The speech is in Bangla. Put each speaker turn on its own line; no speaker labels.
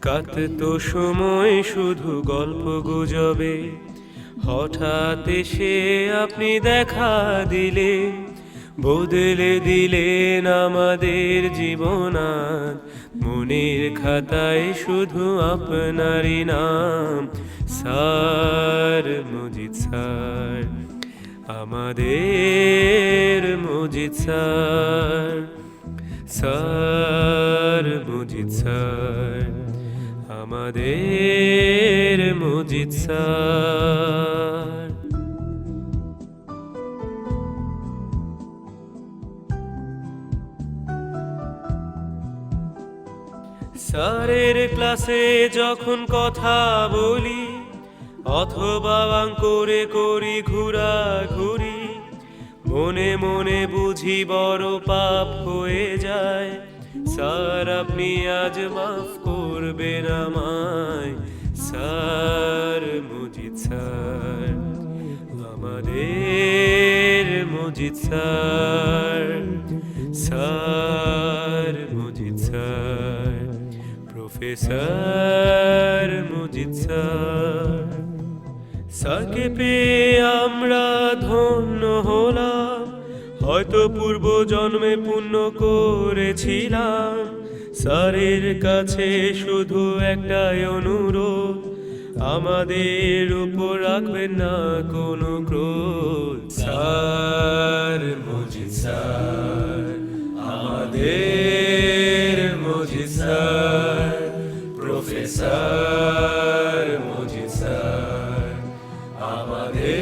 কাটতো সময় শুধু গল্প গুজবে। হঠাৎ এসে আপনি দেখা দিলে, বদলে দিলেন আমাদের জীবনার মনের খাতায় শুধু আপনারই নাম, স্যার মজিদ স্যার, আমাদের Majid sir sir Majid sir. আমাদের মজিদ স্যার। স্যারের ক্লাসে যখন কথা বলি, অথবা করে করি ঘুরা ঘুরি মনে মনে বুঝি বড় পাপ হয়ে যায়। স্যার, আপনি আজ মাফ করবেন আমায়। স্যার, মুজিদ স্যার, আমাদের Mujid sir. Sir, Mujid sir, professor Mujid sir. স্যারকে পেয়ে আমরা ধন্য হলাম। হয়তো পূর্ব জন্মে পুণ্য করেছিলাম। স্যারের কাছে শুধু একটাই অনুরোধ, আমাদের উপর রাখবেন না কোনো ক্রোধ। স্যার, মজিদ স্যার, আমাদের Majid sir, professor Majid sir, আমাদের